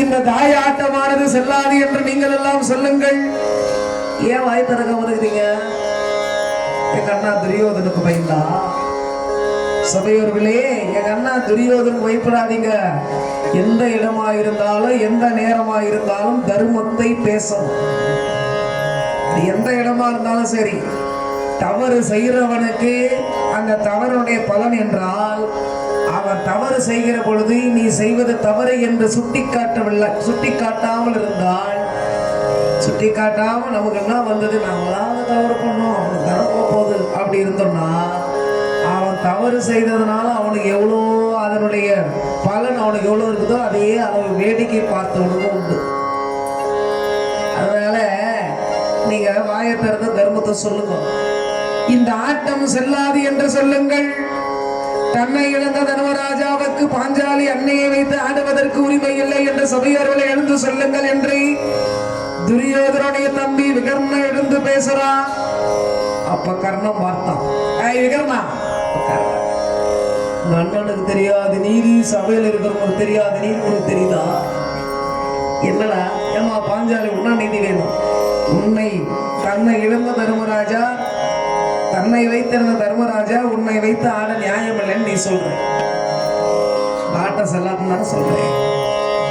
இந்த தாயாட்டமானது செல்லாது என்று நீங்கள் எல்லாம் சொல்லுங்கள். ஏன் வாய் திறக்க வருகிறீங்க எங்க அண்ணா துரியோதனுக்கு பயந்தா? சபையோர்களே எங்க அண்ணா துரியோதன் பயப்படாதீங்க. எந்த இடமா இருந்தாலும் எந்த நேரமா இருந்தாலும் தர்மத்தை பேசணும். அது எந்த இடமா இருந்தாலும் சரி. தவறு செய்கிறவனுக்கு அந்த தவறுடைய பலன் என்றால் தவறு செய்கிற பொழுது நீ செய்வது தவறு என்று சுட்டிக்காட்டவில்லை. சுட்டிக்காட்டாமல் இருந்தால் சுட்டி நமக்கு என்ன வந்தது? நம்மளாவது தவறு பண்ணோம். அவனுக்கு தரப்போ போகுது. அப்படி இருந்தோம்னா அவன் தவறு செய்ததுனால அவனுக்கு எவ்வளோ அதனுடைய பலன் அவனுக்கு எவ்வளோ இருக்குதோ அதையே அளவு வேடிக்கை பார்த்தவனுக்கும் உண்டு. அதனால நீங்க வாயை திறந்து தர்மத்தை சொல்லுங்க. இந்த ஆட்டம் செல்லாது என்று சொல்லுங்கள். தன்னை இழந்த தர்மராஜாவுக்கு பாஞ்சாலி அன்னையை வைத்து ஆடுவதற்கு உரிமை இல்லை என்று சபையர்களை எழுந்து சொல்லுங்கள் என்று துரியோதனுடைய தம்பி விகர்ண எழுந்து பேசுறா. அப்ப கர்ணம் பார்த்தான் ஏய் விகர்ணா. அண்ணனுக்கு தெரியாது நீதி சபையில் இருக்கிறவங்களுக்கு தெரியாது நீதி உனக்கு தெரியுதா? என்னடா? ஏமா பாஞ்சாலி உன்னா நீதி வேணும். உன்னை தன்னை இழந்த தர்மராஜா தன்னை வைத்திருந்த தர்மராஜா உன்னை வைத்து ஆட நியாயம் இல்லைன்னு நீ சொல்ற. ஆட்ட செல்லாதுன்னு சொல்றேன்.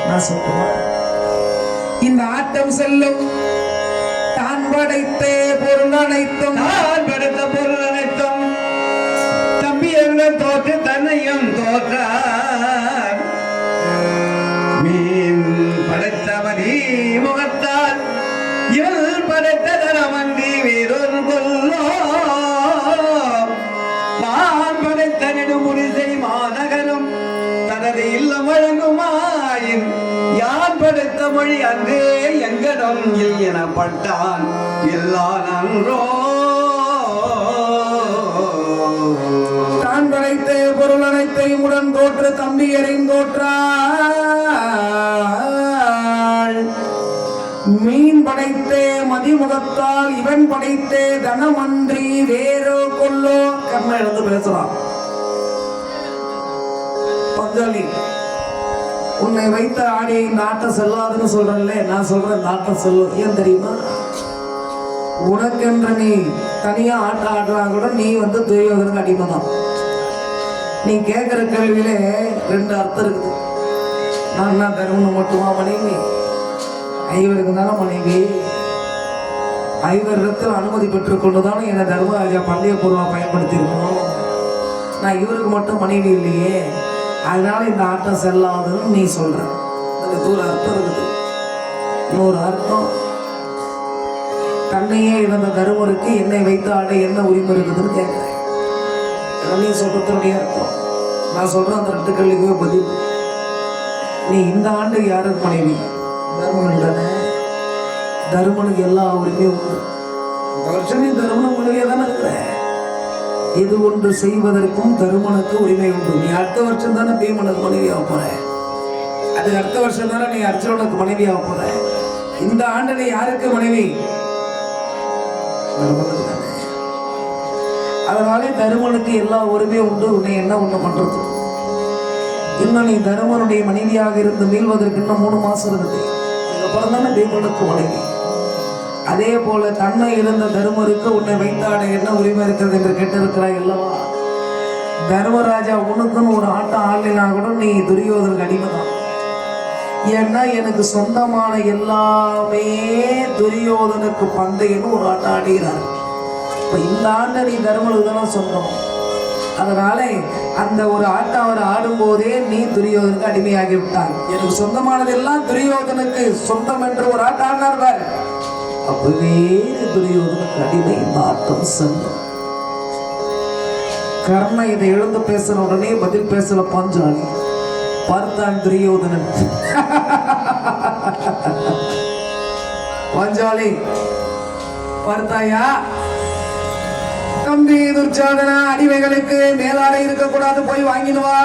நான் சொல்லுமா இந்த ஆட்டம் செல்லும். தான் படைத்த பொருள் அனைத்தும் நான் படைத்த பொருள் அனைத்தும் தம்பி என்ன தோற்று தன்னையும் தோற்றார். மீன் படைத்தவனி முகத்தால் இவள் படைத்த நீ வேறொரு பொருள் மொழி அன்றே எங்கடம் இல் எனப்பட்டான் எல்லா நன்றோ. தான் படைத்த பொருள் அனைத்தையும் உடன் தோற்ற தம்பி எறிந்தோற்றாள் மீன் படைத்தே மதிமுகத்தால் இவன் படைத்தே தனமன்றி வேறோ கொல்லோ. கர்ண எழுந்து பேசுறான் பங்காளி உன்னை வைத்த ஆடியை நாட்டம் செல்லாதுன்னு சொல்றேன்ல நான் சொல்றேன் நாட்டம் செல்லும். ஏன் தெரியுமா? உனக்கென்ற நீ தனியா ஆட்டம் ஆடுறா கூட நீ வந்து துரியோதனுக்கு அடிமை தான் நீ கேட்குற கேள்வியில ரெண்டு அர்த்தம் இருக்குது. நான் தான் தருமன் மட்டுமா மனைவி? ஐவருக்கு தானே மனைவி? ஐவரிடத்தில் அனுமதி பெற்றுக்கொண்டு தானே என்னை தர்மராஜா பந்தய பொருளாக பயன்படுத்தியிருக்கணும் நான் இவருக்கு மட்டும் மனைவி இல்லையே. அதனால இந்த ஆட்டம் செல்லாதுன்னு நீ சொல்ற. அதுக்கு ஒரு அர்த்தம் இருக்குது. இன்னொரு அர்த்தம் தன்னையே இழந்த தருமருக்கு என்னை வைத்து ஆட என்ன உரிமை இருக்குதுன்னு கேட்குறேன் நீ சொல்றதுடைய அர்த்தம். நான் சொல்ற அந்த ரெண்டு கேள்விக்குமே பதில். நீ இந்த ஆண்டு யாருக்கு மனைவி? தருமன் தானே. தருமனுக்கு எல்லா உரிமையும் உண்டு. இந்த வருஷம் நீ தருமனுக்கு உங்களுக்கே தானே இருக்கிறேன் இது ஒன்று செய்வதற்கும் தருமனுக்கு உரிமை உண்டு. நீ அடுத்த வருஷம் தானே பீமனுக்கு மனைவியாக போற? அது அடுத்த வருஷம் தானே நீ அர்ஜுனனுக்கு மனைவியாக போற? இந்த ஆண்டு நீ யாருக்கு மனைவி? அதனாலே தருமனுக்கு எல்லா உரிமையும் உண்டு. உன்னை என்ன ஒண்ணு பண்றது? இன்னும் நீ தருமனுடைய மனைவியாக இருந்து மீள்வதற்கு இன்னும் மூணு மாசம் இருக்குது. அதுக்கப்புறம் தானே பீமனுக்கு மனைவி. அதே போல தன்னை இழந்த தருமருக்கு உன்னை வைத்தாட என்ன உரிமை இருக்கிறது என்று கேட்டிருக்கிறாய் அல்லவா? தர்மராஜா உனக்குன்னு ஒரு ஆட்டம் ஆடலைனா கூட நீ துரியோதனுக்கு அடிமை தான் ஏன்னா எனக்கு சொந்தமான எல்லாமே துரியோதனுக்கு பந்தயன்னு ஒரு ஆட்டம் ஆடுகிறார். இப்போ இந்த ஆண்டை நீ தர்மனுக்கு சொந்தம் அதனால அந்த ஒரு ஆட்டம் அவர் ஆடும்போதே நீ துரியோதனுக்கு அடிமையாகி விட்டான் எனக்கு சொந்தமானதெல்லாம் துரியோதனுக்கு சொந்தம் என்று ஒரு ஆட்டம் ஆடினார் பாரு. அப்பவே துரியோதனுக்கு அடிமை இந்த ஆட்டம் கர்ண இதை எழுந்து பேசின உடனே பதில் பேசல பாஞ்சாலி. பார்த்தான் துரியோதனன். பாஞ்சாலி பார்த்தாயா? தம்பி துர்ச்சாதனா அடிமைகளுக்கு மேலாடை இருக்கக்கூடாது போய் வாங்கிடுவா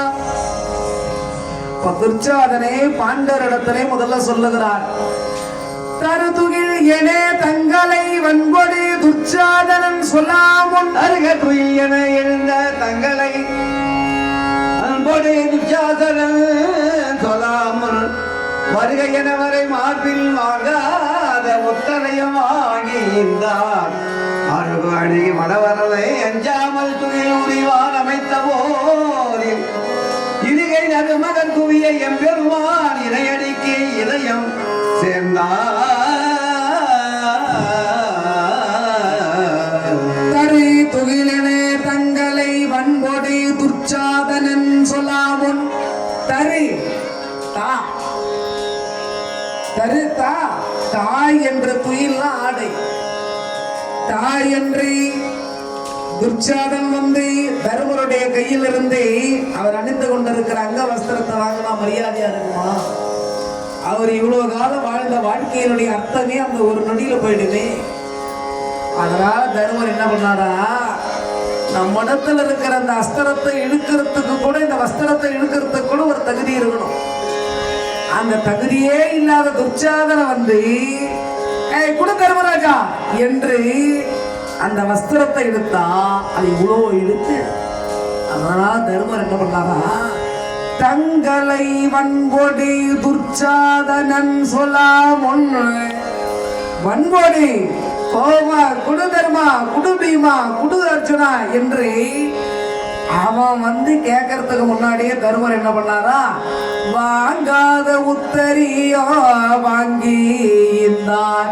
துர்ச்சாதனே இப்ப பாண்டர் இடத்திலே முதல்ல சொல்லுகிறார் தருதுகில் என தங்களை வன்கொடி துச்சாதனன் சொல்லாமுன் அருகத்துயில் என எழுந்த தங்களை அன்போடு துச்சாதன சொல்லாமல் என வரை மார்பில் வாங்காத முத்தனையும் வாங்கியிருந்தார் அருகு அணுகி மடவரலை அஞ்சாமல் துயில் உரிவான் அமைத்த போரில் இருகை நறுமகன் குவிய எம்பெருமான் இணையடிக்கு இதயம் சேர்ந்தார் என்ற துயில்னா ஆடை. தாய் என்று துர்ச்சாதன் வந்து தருமருடைய கையில் இருந்து அவர் அணிந்து கொண்டிருக்கிற அங்க வஸ்திரத்தை வாங்கினா மரியாதையா இருக்குமா? அவர் இவ்வளவு காலம் வாழ்ந்த வாழ்க்கையினுடைய அர்த்தமே அந்த ஒரு நொடியில போயிடுமே. அதனால தருமர் என்ன பண்ணாரா? நம்ம இடத்துல இருக்கிற அந்த அஸ்திரத்தை இழுக்கிறதுக்கு கூட இந்த வஸ்திரத்தை இழுக்கிறதுக்கு கூட ஒரு தகுதி இருக்கணும். அந்த தகுதியே இல்லாத துர்ச்சாதனை வந்து ஏய் குடு தர்மராஜா. என்று அந்த வஸ்திரத்தை இழுத்தா அது இவ்வளோ இழுத்து அதனால தர்மர் என்ன பண்ணாரா? தங்களை வன்கொடி துர்ச்சாதனன் சொல்லாம் ஒன்று வன்மோடி கோமா குடு தர்மா குடு பீமா குடு அர்ஜுனா என்று அவன் வந்து கேட்கறதுக்கு முன்னாடியே தருமர் என்ன பண்ணாரா? வாங்காத உத்தரியோ வாங்கி இருந்தார்.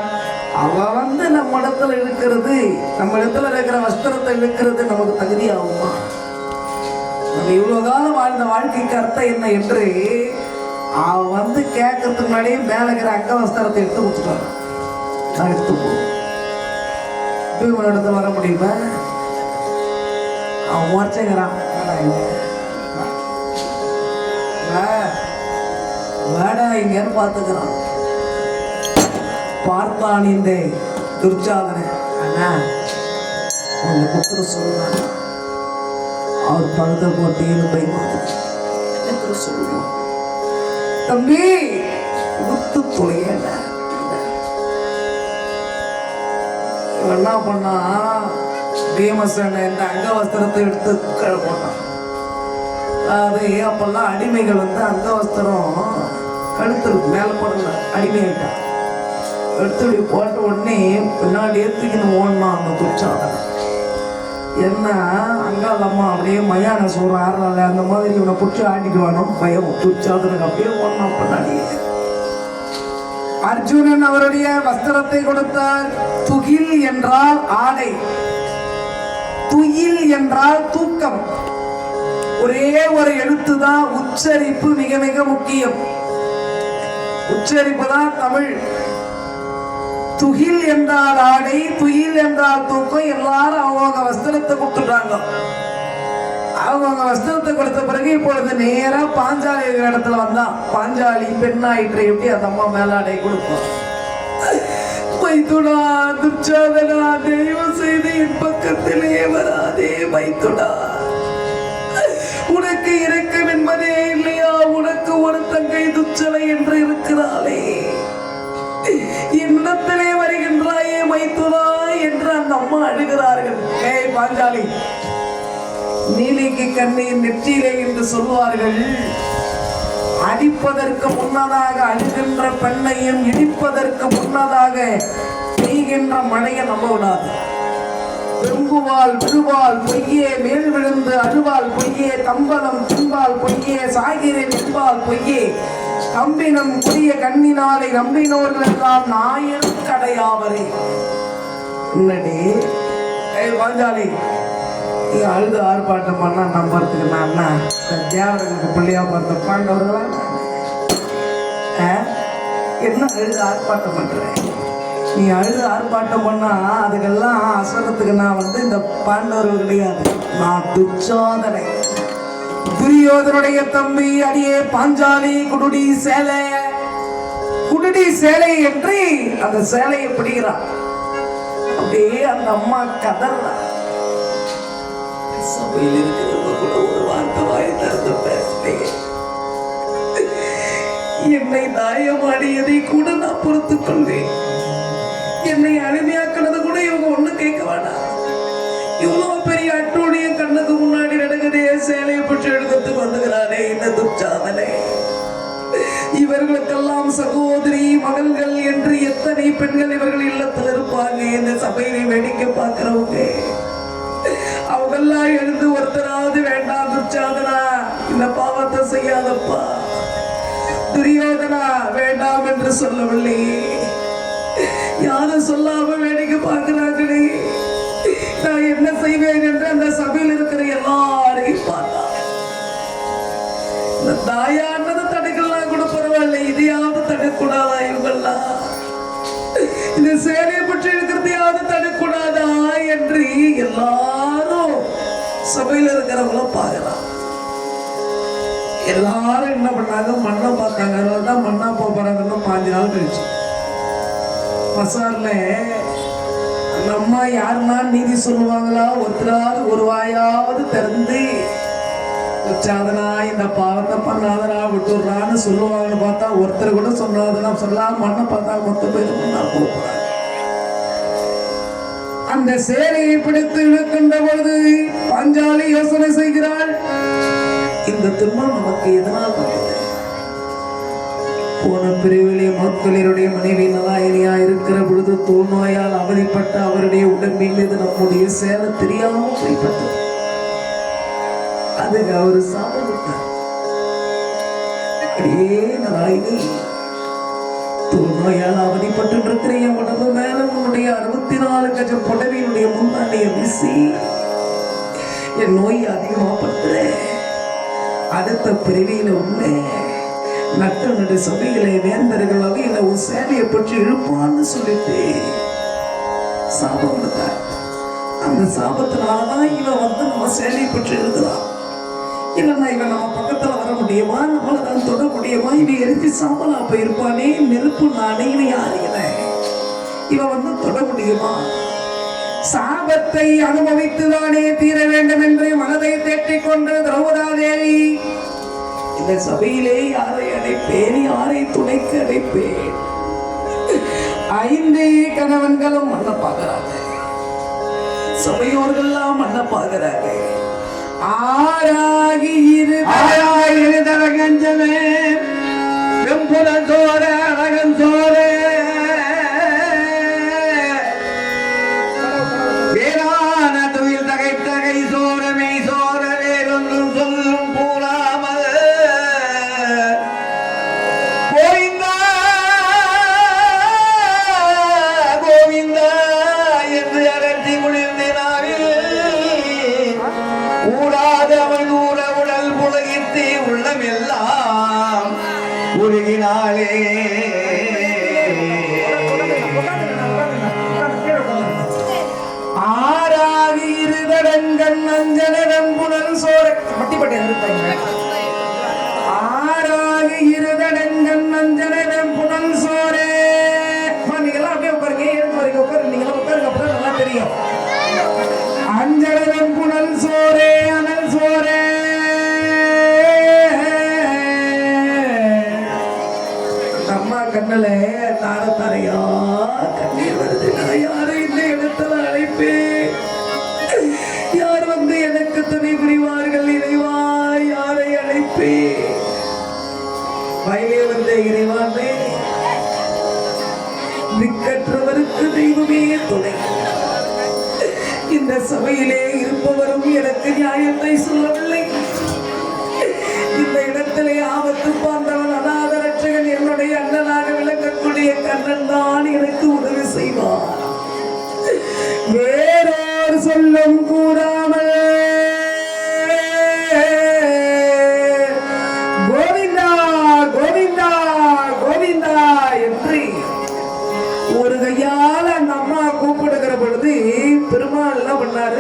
அவன் வந்து நம்ம இடத்துல இழுக்கிறது நம்ம இடத்துல இருக்கிற வஸ்திரத்தை இழுக்கிறது நமக்கு தகுதியாகுமா? நம்ம இவ்வளவு காலம் வாழ்ந்த வாழ்க்கைக்கு அர்த்தம் என்ன என்று அவன் வந்து கேட்கறதுக்கு முன்னாடியே மேலே இருக்கிற அங்க வஸ்திரத்தை எடுத்து கொடுத்துட்டான். நான் எடுத்து போகும் பீமன் இடத்துல வர முடியுமா? அவன் முறைச்சுக்கிறான் வாடா இங்க. பார்த்துக்கிறான். பார்த்தான் இந்த துர்ச்சாதனை. அண்ணா உங்க புத்திர சொல்லுவாங்க அவர் பழுத போட்டியில் பயன்படுத்த சொல்லுவோம் தம்பி முத்து தொலையண்ணா இவன் என்ன பண்ணா? பீமசன் என்ற அங்கவஸ்திரத்தை எடுத்து கீழே போட்டான் அது அப்பெல்லாம் அடிமைகள் வந்து அங்கவஸ்திரம் வஸ்திரம் மேலே மேல போடல அடிமையிட்டான் எடுத்து போட்ட உடனே பின்னாடி ஏத்துக்கின்னு ஓடனான் அந்த துச்சாதனை என்ன அங்காள் அம்மா அப்படியே மயான சோறு ஆடுறாள் அந்த மாதிரி இவனை பிடிச்சி ஆடிக்குவானோ பயம் துச்சாதனுக்கு அப்படியே ஓடணும் பின்னாடியே அர்ஜுனன் அவருடைய வஸ்திரத்தை கொடுத்தார் துகில் என்றால் ஆடை துயில் என்றால் தூக்கம். ஒரே ஒரு எழுத்து தான் உச்சரிப்பு மிக மிக முக்கியம். உச்சரிப்பு தான் தமிழ். துகில் என்றால் ஆடை துயில் என்றால் தூக்கம் எல்லாரும் அவங்க வஸ்திரத்தை கொடுத்துட்டாங்க. அவங்க வஸ்திரத்தை கொடுத்த பிறகு இப்பொழுது நேரா பாஞ்சாலி இருக்கிற இடத்துல வந்தான். பாஞ்சாலி பெண்ணாயிற்று எப்படி அந்த அம்மா மேலாடை கொடுப்போம் மைத்துடா துர்ச்சாதனா தெய்வம் செய்து என் பக்கத்திலே வராதே மைத்துடா உனக்கு இரக்கம் என்பதே இல்லையா? உனக்கு ஒரு தங்கை துச்சலை என்று இருக்கிறாளே. என்னத்திலே வருகின்றாயே மைத்துடா என்று அந்த அம்மா அழுகிறார்கள். ஏய் பாஞ்சாலி நீலிக்கு கண்ணீர் நெற்றியிலே என்று சொல்வார்கள் அடிப்பதற்கு முன்னதாக அழுகின்ற பெண்ணையும் இடிப்பதற்கு முன்னதாக பெய்கின்ற மழையை நம்ப விடாது விரும்புவாள் விழுவாள் பொய்யே மேல் விழுந்து அழுவாள் பொய்யே தம்பலம் துன்பால் பொய்யே சாகிறேன் என்பால் பொய்யே கம்பினம் புதிய கண்ணினாலை நம்பினோர்களெல்லாம் எல்லாம் கடையாவரே. என்னடி? பாஞ்சாலி அழுது ஆர்ப்பாட்டம் பண்ணா நம்புறதுக்கு நான் என்ன? இந்த தேவர்களுக்கு பிள்ளையா பார்த்த பாண்டவர்களா? என்ன அழுது ஆர்ப்பாட்டம் பண்ற? நீ அழுது ஆர்ப்பாட்டம் பண்ணா அதுக்கெல்லாம் அசனத்துக்கு நான் வந்து இந்த பாண்டவர்கள் கிடையாது நான் துச்சோதனை. துரியோதனுடைய தம்பி அடியே பாஞ்சாலி குடுடி சேலை. குடுடி சேலை என்று அந்த சேலையை பிடிக்கிறான் அப்படியே அந்த அம்மா கதறா சபையில் இருக்கிறவங்க கூட ஒரு வார்த்தை வாய் திறந்து பேசுறீங்க என்னை தாயமாடியதை கூட நான் பொறுத்துக் கொள்வேன். என்னை அடிமையாக்கினது கூட இவங்க ஒண்ணு கேட்க வேண்டாம் இவ்வளவு பெரிய அட்டோடைய கண்ணுக்கு முன்னாடி நடக்குதே சேலையை பற்றி எடுத்துட்டு வந்துகிறானே இந்த துச்சாதனை இவர்களுக்கெல்லாம் சகோதரி மகள்கள் என்று எத்தனை பெண்கள் இவர்கள் இல்லத்தில் இருப்பாங்க? இந்த சபையில வேடிக்கை பார்க்கிறவங்க. இந்த செய்யாதப்பா. துரியோதனா வேண்டாம் என்று சொல்லவில்லை. யாரும் சொல்லாம வேடிக்கை பார்க்கிறார்களே. நான் என்ன செய்வேன் என்று அந்த சபையில் இருக்கிற எல்லாரையும் பார்த்தா இந்த தாயானது தடுக்கலாம் கூட பரவாயில்ல. இதையாவது தடுக்கூடாதா இவங்கெல்லாம்? இந்த சேலையை பற்றி இருக்கிறதையாவது தடுக்கூடாதா என்று எல்லாரும் சபையில் இருக்கிறவங்களும் பார்க்கலாம் எல்லாரும் என்ன பண்ணாங்க? மண்ணை பார்த்தாங்க அதனால தான் மண்ணா போக போறாங்கன்னு பாஞ்சு நாள் கழிச்சு. பசார்ல அந்த அம்மா யாருன்னா நீதி சொல்லுவாங்களா? ஒருத்தராவது ஒரு வாயாவது திறந்து வச்சாதனா இந்த பாவத்தை பண்ணாதனா விட்டுடுறான்னு சொல்லுவாங்கன்னு பார்த்தா ஒருத்தர் கூட சொன்னாதனா சொல்லாம மண்ணை பார்த்தா மொத்த பேர் மண்ணா போறாங்க அந்த சேலையை பிடித்து இழுக்கின்ற பொழுது பஞ்சாலி யோசனை செய்கிறாள். இந்த துன்பம் நமக்கு எதனால் வந்தது? போன பிரிவிலே மக்களினுடைய மனைவி நலாயினியா இருக்கிற பொழுது தோல் நோயால் அவதிப்பட்ட அவருடைய உடம்பின் மீது நம்முடைய சேலை தெரியாமல் செய்யப்பட்டது அதுக்கு அவர் சாப்பிட்டார் அப்படியே நலாயினி தோல் நோயால் அவதிப்பட்டு இருக்கிற என் உடம்பு மேல உன்னுடைய அறுபத்தி நாலு கஜ புடவையினுடைய முந்தாண்டிய வீசி என் நோய் அதிகமாகப்படுத்துறேன். அடுத்த பிரிவியில உண்மை நட்ட நடு வேந்தர்கள் வகையில ஒரு சேவையை பற்றி இழுப்பான்னு சொல்லிட்டு சாபம் கொடுத்தார் அந்த சாபத்தினாலதான் இவன் வந்து நம்ம சேலையை பற்றி எழுதுறான் இல்லைன்னா இவன் நம்ம பக்கத்துல வர முடியுமா? நம்மளை தான் தொட முடியுமா? இவன் எரிஞ்சு சாம்பலா போயிருப்பானே? நெருப்பு நானே இவன்? யாரு இவன் வந்து தொட முடியுமா? சாபத்தை அனுபவித்துதானே தீர வேண்டும் என்று மனதை தேற்றிக் கொண்டு திரௌபதா தேவி இந்த சபையிலே யாரை அடைப்பேன் யாரை துணைக்கு அடைப்பேன் ஐந்து கணவன்களும் மண்ண பார்க்கிறாங்க சபையோர்கள்லாம் மண்ண பார்க்கிறாங்க ஆராகி இரு ஆயிரதரகஞ்சமே வெம்புல சோர அழகன் சோரே இருதடங்கள் அஞ்சனரம் புனல் சோர மட்டிப்பட்டை நிறுத்தாங்க ஆறாகி இருதடங்கள் அஞ்சனரம் புனல் சோரே நீங்களாம் அப்படியே உட்காருங்க. எழுந்து வரைக்கும் உட்காரு நீங்களாம் உட்காருங்க. அப்பதான் நல்லா தெரியும். அஞ்சனரம் புனல் சோரே அனல் சோரே அம்மா தார தரையா கண்ணீர் வருது. நான் யாரை இந்த இடத்துல அழைப்பேன்? எனக்கு புரிவார்கள் இறைவாய் யாரை அழைப்பே வயலே வந்த இறைவானே திக்கற்றவருக்கு தெய்வமே துணை. இந்த சபையிலே இருப்பவரும் எனக்கு நியாயத்தை சொல்லவில்லை. இந்த இடத்திலே ஆபத்து பாண்டவன் அநாத ரட்சகன் என்னுடைய அண்ணனாக விளங்கக்கூடிய கண்ணன் தான் எனக்கு உதவி செய்வான் வேறோர் சொல்லும் கூறாமல்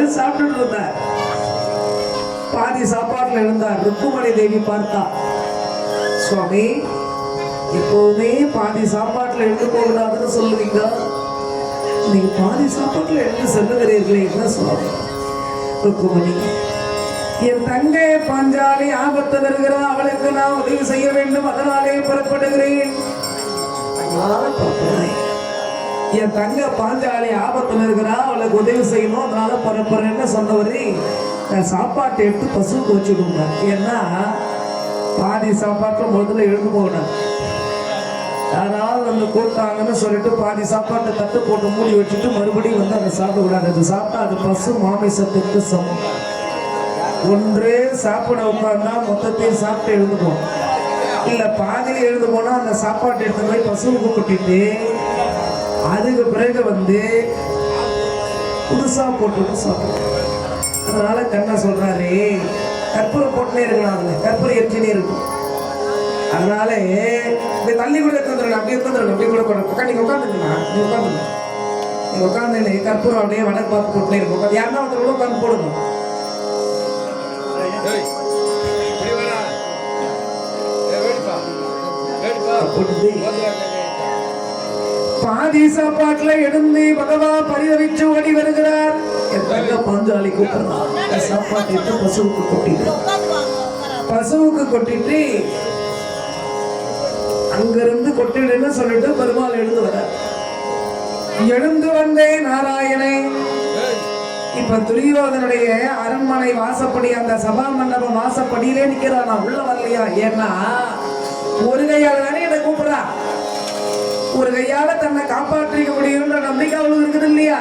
என்ன சாப்பிட்டுட்டு இருந்தார் பாதி சாப்பாட்டுல இருந்தார் ருக்குமணி தேவி பார்த்தா சுவாமி எப்பவுமே பாதி சாப்பாட்டுல எழுந்து போகக்கூடாதுன்னு சொல்லுவீங்க நீங்க பாதி சாப்பாட்டுல எழுந்து செல்லுகிறீர்களே என்ன சுவாமி? ருக்குமணி என் தங்கை பாஞ்சாலி ஆபத்து வருகிறா அவளுக்கு நான் உதவி செய்ய வேண்டும். அதனாலே புறப்படுகிறேன். புறப்படுறேன் என் தங்க பாஞ்சாலி ஆபத்தில் இருக்கிறா அவளுக்கு உதவி செய்யணும். அதனால பரப்புறேன்னு சொன்னவரு நான் சாப்பாட்டை எடுத்து பசுவுக்கு வச்சுடுங்க ஏன்னா பாதி சாப்பாட்டில் முதல்ல எழுந்து போகணும். கூப்பிட்டாங்கன்னு சொல்லிட்டு பாதி சாப்பாட்டை தட்டு போட்டு மூடி வச்சுட்டு மறுபடியும் வந்து அதை சாப்பிடக்கூடாது. அது சாப்பிட்டா அது பசு மாமிசத்துக்கு சமம். ஒன்று சாப்பிட உட்கார்ந்தா மொத்தத்தையும் சாப்பிட்டு எழுந்துப்போம் இல்லை பாதியில் எழுந்து போனால் அந்த சாப்பாட்டை எடுத்து போய் பசுவுக்கு கொட்டிட்டு அதுக்கு பிறகு வந்து புதுசா போட்டு சாப்பிடும் அதனால கண்ணா சொல்றாரு கற்பூரம் போட்டுனே இருக்கலாம் அதுல கற்பூரம் எரிச்சுனே இருக்கும். அதனால இப்படி தள்ளி கூட எடுத்துருங்க அப்படியே எடுத்துருங்க அப்படியே கூட கூட உட்காந்து நீங்க உட்காந்துங்களா நீங்க உட்காந்துங்க நீங்க உட்காந்து கற்பூரம் அப்படியே வடக்கு பார்த்து போட்டுனே இருக்கும் உட்காந்து யாருன்னா ஒருத்தர் உட்காந்து போடுங்க. போட்டு பாதி சாப்பாட்டுல எழுந்து பகவா பரிதவிச்சு ஓடி வருகிறார். என் பாஞ்சாலி கூப்பிடுறான் சாப்பாட்டு எடுத்து பசுவுக்கு கொட்டிட்டு பசுவுக்கு கொட்டிட்டு அங்கிருந்து கொட்டிடுன்னு சொல்லிட்டு பெருமாள் எழுந்து வர எழுந்து வந்தே நாராயணே. இப்ப துரியோதனுடைய அரண்மனை வாசப்படி அந்த சபா மண்டபம் வாசப்படியிலே நிக்கிறான்? நான் உள்ள வரலையா? ஏன்னா ஒரு கையால் தானே என்னை கூப்பிடுறான் ஒரு கையால தன்னை காப்பாற்றிக்க முடியும்ன்ற நம்பிக்கை அவளுக்கு இருக்குது இல்லையா?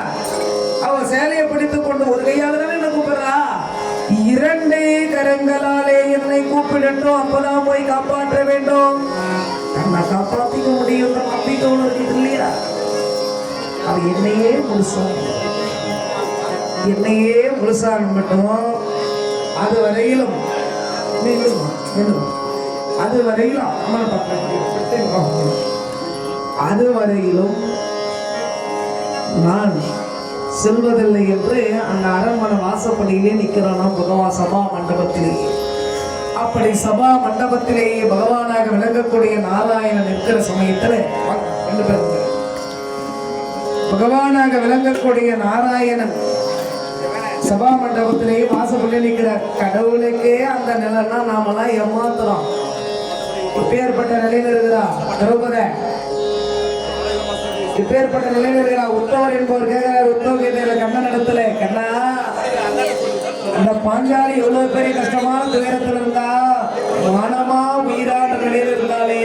அவ சேலையை பிடித்துக் கொண்டு ஒரு கையால தானே என்ன கூப்பிடுறா? இரண்டே கரங்களாலே என்னை கூப்பிடட்டும். அப்பதான் போய் காப்பாற்ற வேண்டும். தன்னை காப்பாற்றிக்க முடியும்ன்ற நம்பிக்கை அவளுக்கு இருக்குது இல்லையா? அவ என்னையே முழுசா என்னையே முழுசா நம்பட்டும். அது வரையிலும் மீண்டும் மீண்டும் அது வரையிலும் அம்மனை பார்க்கலாம் அது வரையிலும் நான் செல்வதில்லை என்று அந்த அரண்மனை வாசப்படியிலே நிற்கிறானாம் பகவான் சபா மண்டபத்திலே. அப்படி சபா மண்டபத்திலேயே பகவானாக விளங்கக்கூடிய நாராயணன் இருக்கிற சமயத்துல பகவானாக விளங்கக்கூடிய நாராயணன் சபா மண்டபத்திலேயே வாசப்படியே நிற்கிறார். கடவுளுக்கே அந்த நிலைன்னா நாமெல்லாம் ஏமாத்துறோம். இப்பேற்பட்ட நிலையில் இருக்கிறா திரௌபதை. இப்பேற்பட்ட நிலையில் இருக்கிறா உத்தவர் என்பவர் கேட்கிறார் உத்தவ கீதையில கண்ணன் இடத்துல. கண்ணா அந்த பாஞ்சாலி எவ்வளவு பெரிய கஷ்டமான துயரத்தில் இருந்தா மனமா உயிரான நிலையில் இருந்தாலே.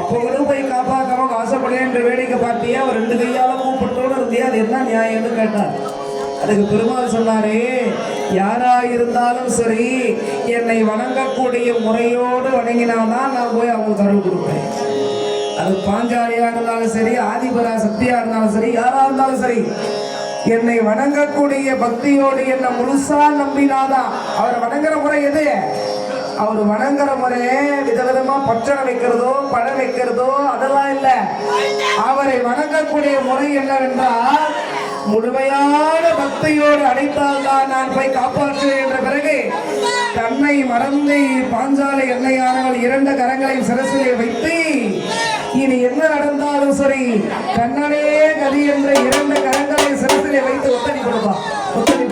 அப்போ கூட போய் காப்பாக்காம வாசப்படையே என்று வேடிக்கை பார்த்தியா? அவர் ரெண்டு கையால கூப்பிட்டோன்னு இருந்தியா அது என்ன நியாயம்னு கேட்டார். அதுக்கு பெருமாள் சொன்னாரே யாரா இருந்தாலும் சரி என்னை வணங்கக்கூடிய முறையோடு வணங்கினாதான் நான் போய் அவங்களுக்கு அருள் கொடுப்பேன். அது பாஞ்சாலியா இருந்தாலும் சரி ஆதிபரா சக்தியா இருந்தாலும் சரி யாரா இருந்தாலும் சரி என்னை வணங்கக்கூடிய பக்தியோடு என்னை முழுசா நம்பினாதான் அவரை வணங்குற முறை எது? அவர் வணங்குற முறையே விதவிதமா பச்சனை வைக்கிறதோ பழம் வைக்கிறதோ அதெல்லாம் இல்ல. அவரை வணங்கக்கூடிய முறை என்னவென்றால் முழுமையான பக்தியோடு அடைத்தால்தான் நான் போய் காப்பாற்றுவேன் என்ற பிறகு தன்னை மறந்து பாஞ்சாலை எண்ணெயானவள் இரண்டு கரங்களையும் சிரசிலே வைத்து இனி என்ன நடந்தாலும் சரி கண்ணனே கதி என்ற இரண்டு கரங்களை சிரசிலே வைத்து ஒத்தடி கொடுப்பா ஒத்தடி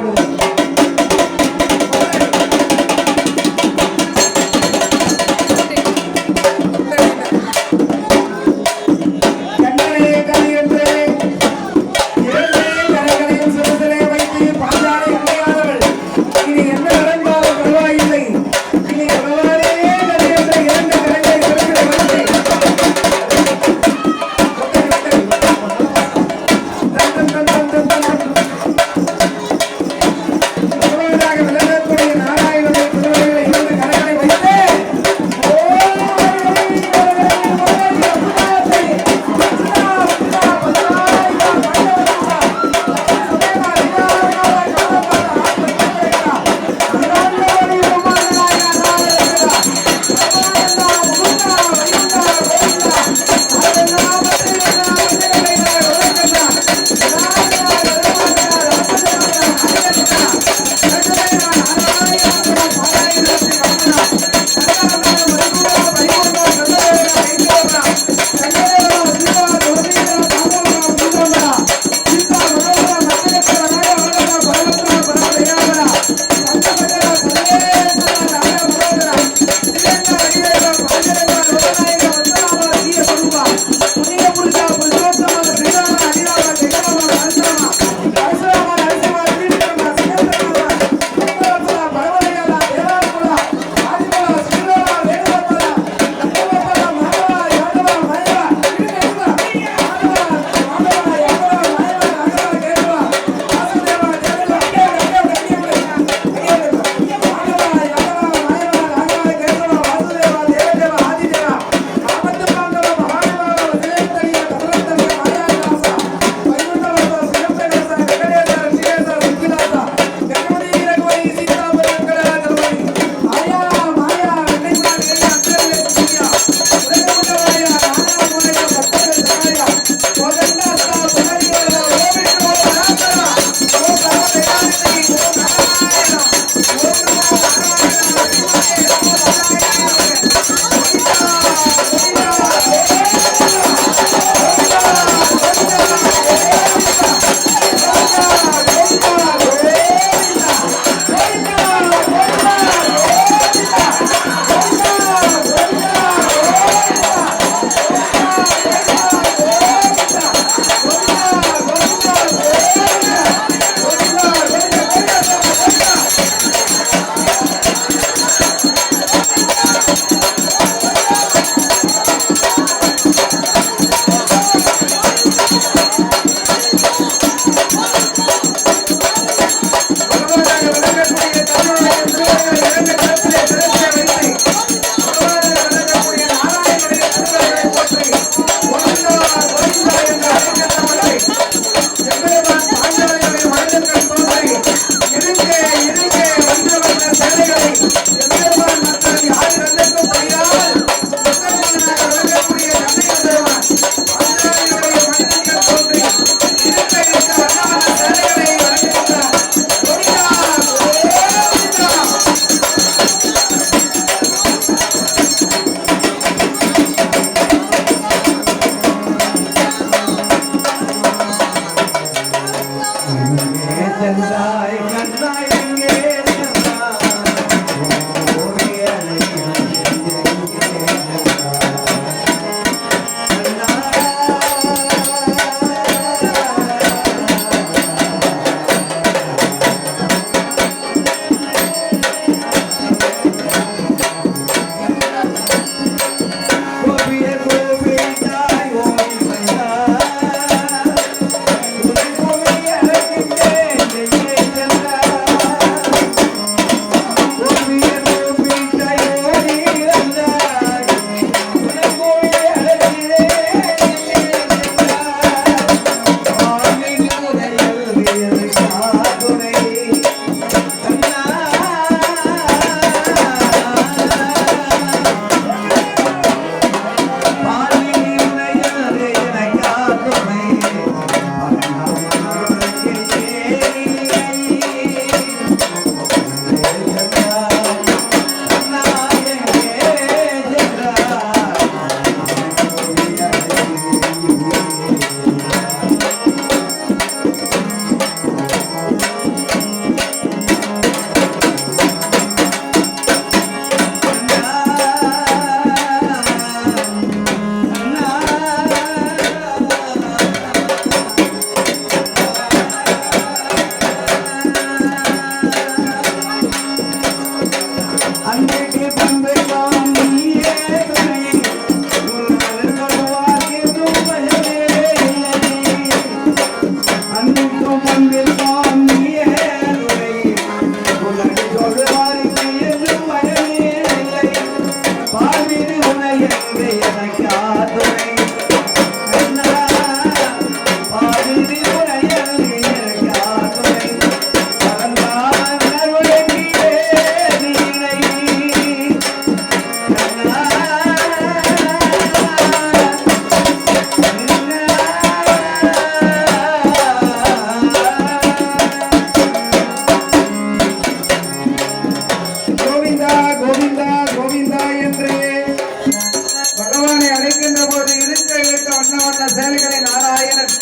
நாராயணன்.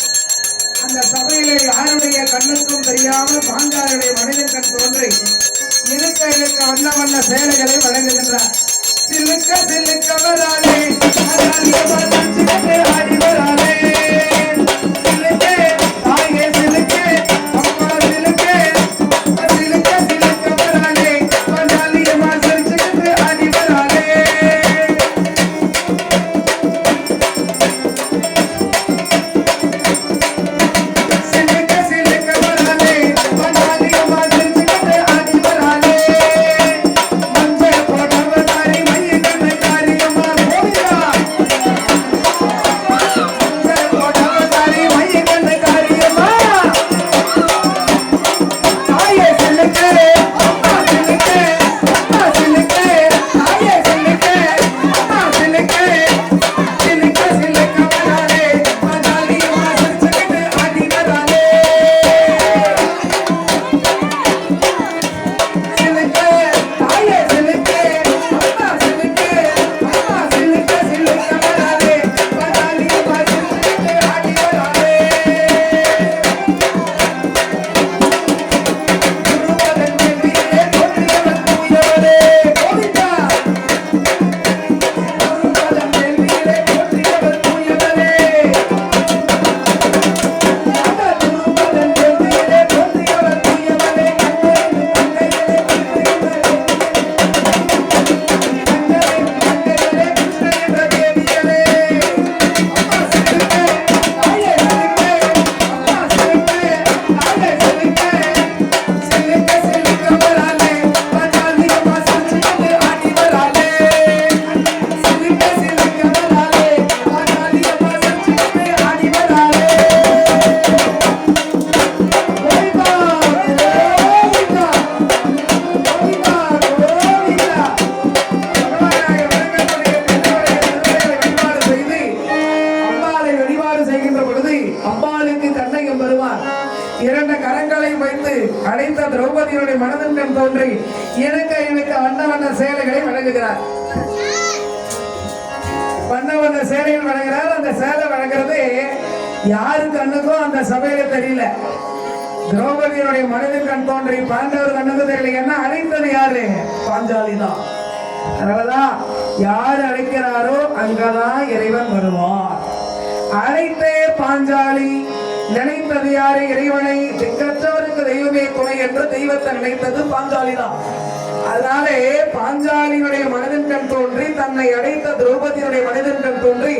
அந்த சபையில யாருடைய கண்ணுக்கும் தெரியாமல் பாங்காருடைய மனிதன் கண் தோன்றி இருக்க இருக்க வண்ண வண்ண செயல்களை வழங்குகின்றார். சிலுக்க சிலுக்க பாண்டவர் கண்ணுக்கு தெரியலைங்கன்னா அழைத்தது யாரு? பாஞ்சாலி தான். அதனாலதான் யார் அழைக்கிறாரோ அங்கதான் இறைவன் வருவான். அழைத்தே பாஞ்சாலி நினைத்தது யாரு? இறைவனை திக்கற்றவருக்கு தெய்வமே துணை என்று தெய்வத்தை நினைத்தது பாஞ்சாலி தான். அதனாலே பாஞ்சாலியுடைய மனதின் கண் தோன்றி தன்னை அடைத்த திரௌபதியுடைய மனதின் கண் தோன்றி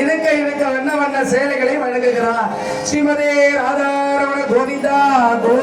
இருக்க இருக்க வண்ண வண்ண சேலைகளை வழங்குகிறார். ஸ்ரீமதே ராதாரமண கோவிந்தா கோ